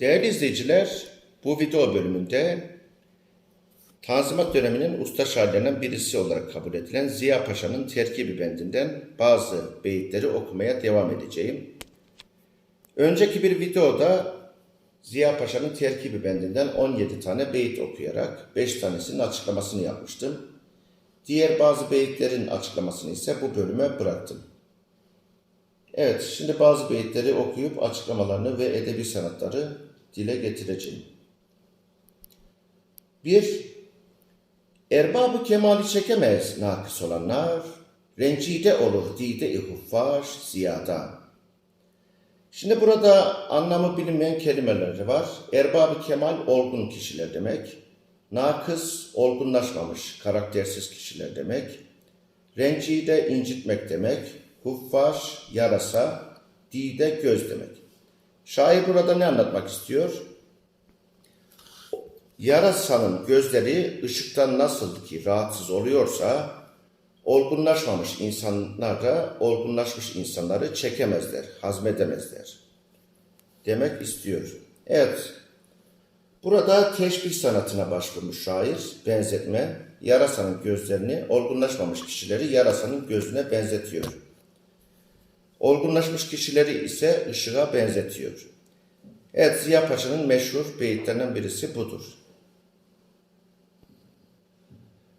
Değerli izleyiciler, bu video bölümünde Tanzimat döneminin usta şairlerinden birisi olarak kabul edilen Ziya Paşa'nın terkibi bendinden bazı beyitleri okumaya devam edeceğim. Önceki bir videoda Ziya Paşa'nın terkibi bendinden 17 tane beyit okuyarak 5 tanesinin açıklamasını yapmıştım. Diğer bazı beyitlerin açıklamasını ise bu bölüme bıraktım. Evet, şimdi bazı beyitleri okuyup açıklamalarını ve edebi sanatları dile getireceğim. 1. Erbabı kemali çekemez nakıs olanlar, rencide olur dide-i huffar ziyada. Şimdi burada anlamı bilinmeyen kelimeler var. Erbabı kemal olgun kişiler demek. Nakıs olgunlaşmamış, karaktersiz kişiler demek. Rencide incitmek demek. Huffar yarasa, dide göz demek. Şair burada ne anlatmak istiyor? Yarasanın gözleri ışıktan nasıl ki rahatsız oluyorsa, olgunlaşmamış insanlar da olgunlaşmış insanları çekemezler, hazmedemezler. Demek istiyor. Evet, burada teşbih sanatına başvurmuş şair, benzetme, yarasanın gözlerini olgunlaşmamış kişileri yarasanın gözüne benzetiyor. Olgunlaşmış kişileri ise ışığa benzetiyor. Evet, Ziya Paşa'nın meşhur beyitlerinden birisi budur.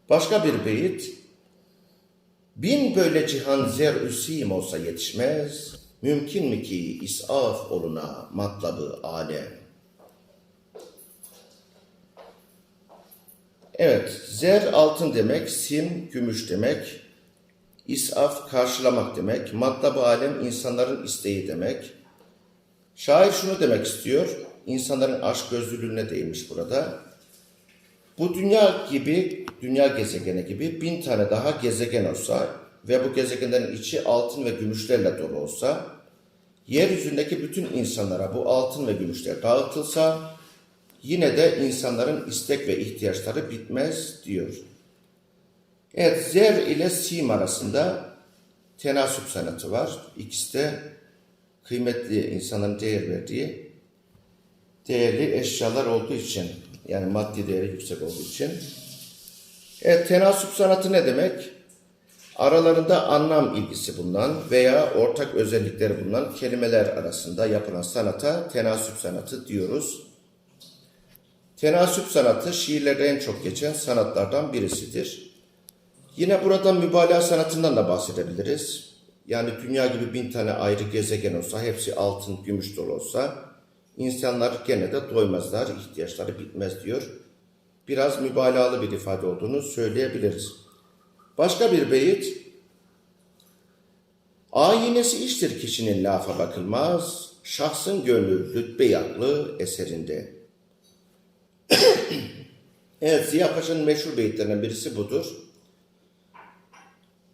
Başka bir beyit, bin böyle cihan zer üsim olsa yetişmez, mümkün mü ki isaf oluna matlabı alem? Evet, zer altın demek, sim gümüş demek, isaf karşılamak demek, matlabı alem insanların isteği demek. Şair şunu demek istiyor, insanların aşk gözlülüğüne değinmiş burada. Bu dünya gibi, dünya gezegeni gibi bin tane daha gezegen olsa ve bu gezegenlerin içi altın ve gümüşlerle dolu olsa, yeryüzündeki bütün insanlara bu altın ve gümüşler dağıtılsa, yine de insanların istek ve ihtiyaçları bitmez diyor. Evet, zer ile sim arasında tenasüp sanatı var. İkisi de kıymetli insanların değer verdiği değerli eşyalar olduğu için yani maddi değeri yüksek olduğu için. Evet, tenasüp sanatı ne demek? Aralarında anlam ilgisi bulunan veya ortak özellikleri bulunan kelimeler arasında yapılan sanata tenasüp sanatı diyoruz. Tenasüp sanatı şiirlerde en çok geçen sanatlardan birisidir. Yine burada mübalağa sanatından da bahsedebiliriz. Yani dünya gibi bin tane ayrı gezegen olsa, hepsi altın, gümüş dolu olsa, insanlar gene de doymazlar, ihtiyaçları bitmez diyor. Biraz mübalağalı bir ifade olduğunu söyleyebiliriz. Başka bir beyit, Ayinesi iştir kişinin lafa bakılmaz, şahsın gönlü rütbe yaklı eserinde. evet, Ziya Paşa'nın meşhur beyitlerinden birisi budur.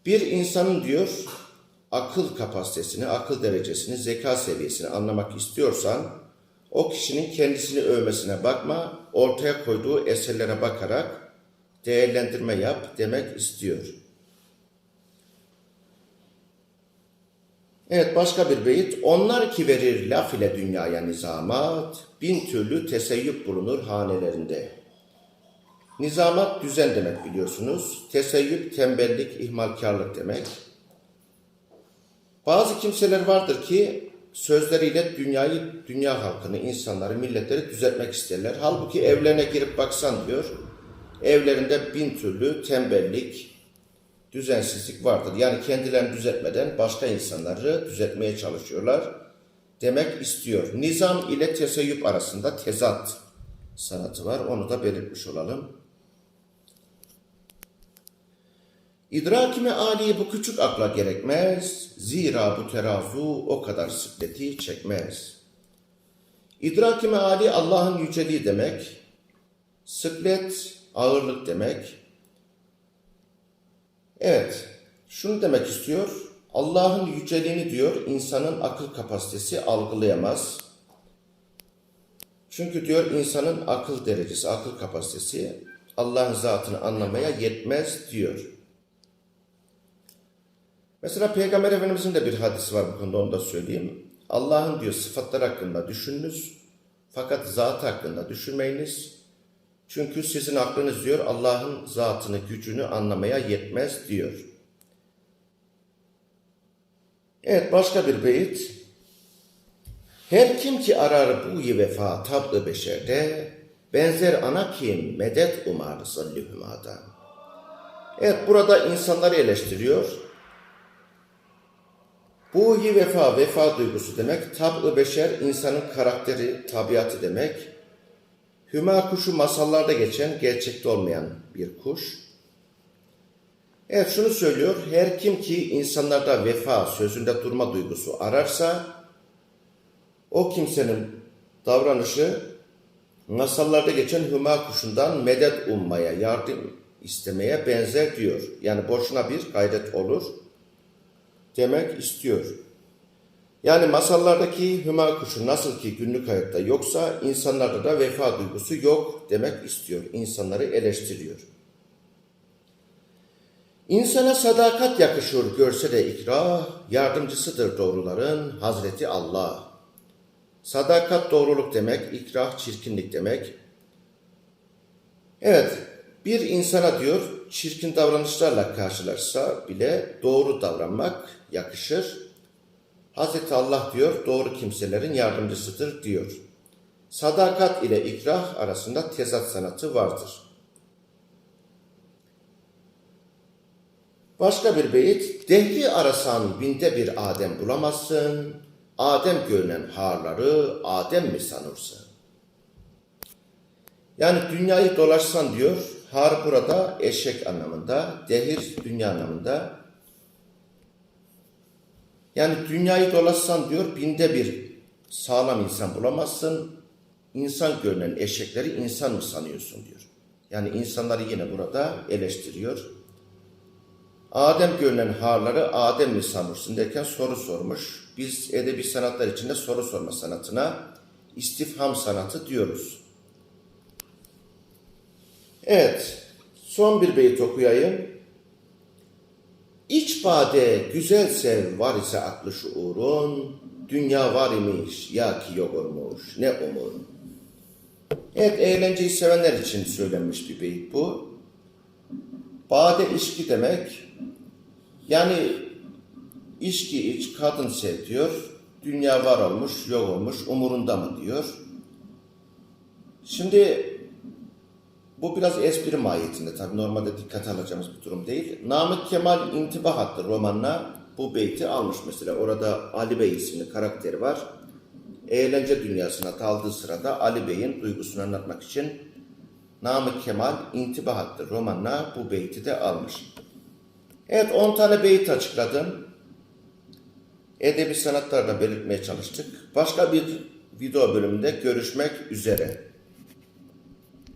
Bir insanın diyor, akıl kapasitesini, akıl derecesini, zeka seviyesini anlamak istiyorsan, o kişinin kendisini övmesine bakma, ortaya koyduğu eserlere bakarak değerlendirme yap demek istiyor. Evet başka bir beyit. Onlar ki verir laf ile dünyaya nizamat, bin türlü teseyyüp bulunur hanelerinde. Nizamat düzen demek biliyorsunuz. Teseyyüp tembellik, ihmalkarlık demek. Bazı kimseler vardır ki sözleriyle dünyayı, dünya halkını, insanları, milletleri düzeltmek isterler. Halbuki evlerine girip baksan diyor, evlerinde bin türlü tembellik, düzensizlik vardır. Yani kendilerini düzeltmeden başka insanları düzeltmeye çalışıyorlar demek istiyor. Nizam ile teseyyüp arasında tezat sanatı var. Onu da belirtmiş olalım. İdrakime Ali bu küçük akla gerekmez, zira bu terazu o kadar sıkleti çekmez. İdrakime Ali Allah'ın yüceliği demek, sıklet ağırlık demek. Evet, şunu demek istiyor, Allah'ın yüceliğini diyor insanın akıl kapasitesi algılayamaz. Çünkü diyor insanın akıl derecesi, akıl kapasitesi Allah'ın zatını anlamaya yetmez diyor. Mesela Peygamber Efendimizin de bir hadisi var bu konuda onu da söyleyeyim. Allah'ın diyor sıfatlar hakkında düşününüz. Fakat zat hakkında düşünmeyiniz. Çünkü sizin aklınız diyor Allah'ın zatını, gücünü anlamaya yetmez diyor. Evet başka bir beyit. Her kim ki arar bu vefa tablı beşerde, benzer ana kim medet umar zalli hümadan. Evet burada insanları eleştiriyor. Bu vefa, vefa duygusu demek. Tab'ı beşer, insanın karakteri, tabiatı demek. Hüma kuşu masallarda geçen, gerçekte olmayan bir kuş. Evet şunu söylüyor. Her kim ki insanlarda vefa, sözünde durma duygusu ararsa, o kimsenin davranışı masallarda geçen hüma kuşundan medet ummaya, yardım istemeye benzer diyor. Yani boşuna bir gayret olur demek istiyor. Yani masallardaki hüma kuşu nasıl ki günlük hayatta yoksa insanlarda da vefa duygusu yok demek istiyor. İnsanları eleştiriyor. İnsana sadakat yakışır görse de ikrah, yardımcısıdır doğruların Hazreti Allah. Sadakat doğruluk demek, ikrah çirkinlik demek. Evet, bir insana diyor çirkin davranışlarla karşılarsa bile doğru davranmak yakışır. Hazreti Allah diyor doğru kimselerin yardımcısıdır diyor. Sadakat ile ikrah arasında tezat sanatı vardır. Başka bir beyit, dehri arasan binde bir Adem bulamazsın, Adem görünen harları Adem mi sanırsın? Yani dünyayı dolaşsan diyor, har burada eşek anlamında, dehir dünya anlamında. Yani dünyayı dolaşsan diyor, binde bir sağlam insan bulamazsın, insan görünen eşekleri insan mı sanıyorsun diyor. Yani insanları yine burada eleştiriyor. Adem görünen harları Adem mi sanırsın derken soru sormuş. Biz edebi sanatlar içinde soru sorma sanatına istifham sanatı diyoruz. Evet, son bir beyit okuyayım. İç bade güzelse var ise aklı şuurun, dünya var imiş ya ki yok olmuş ne umur. Evet, eğlenceyi sevenler için söylenmiş bir beyit bu. Bade içki demek, yani içki iç, kadın sev diyor. Dünya var olmuş, yok olmuş, umurunda mı diyor. Şimdi bu biraz espri mahiyetinde tabii normalde dikkate alacağımız bir durum değil. Namık Kemal İntibah adlı romanına bu beyti almış mesela. Orada Ali Bey isimli karakteri var. Eğlence dünyasına daldığı sırada Ali Bey'in duygusunu anlatmak için Namık Kemal İntibah adlı romanına bu beyti de almış. Evet 10 tane beyit açıkladım. Edebi sanatlarda belirtmeye çalıştık. Başka bir video bölümünde görüşmek üzere.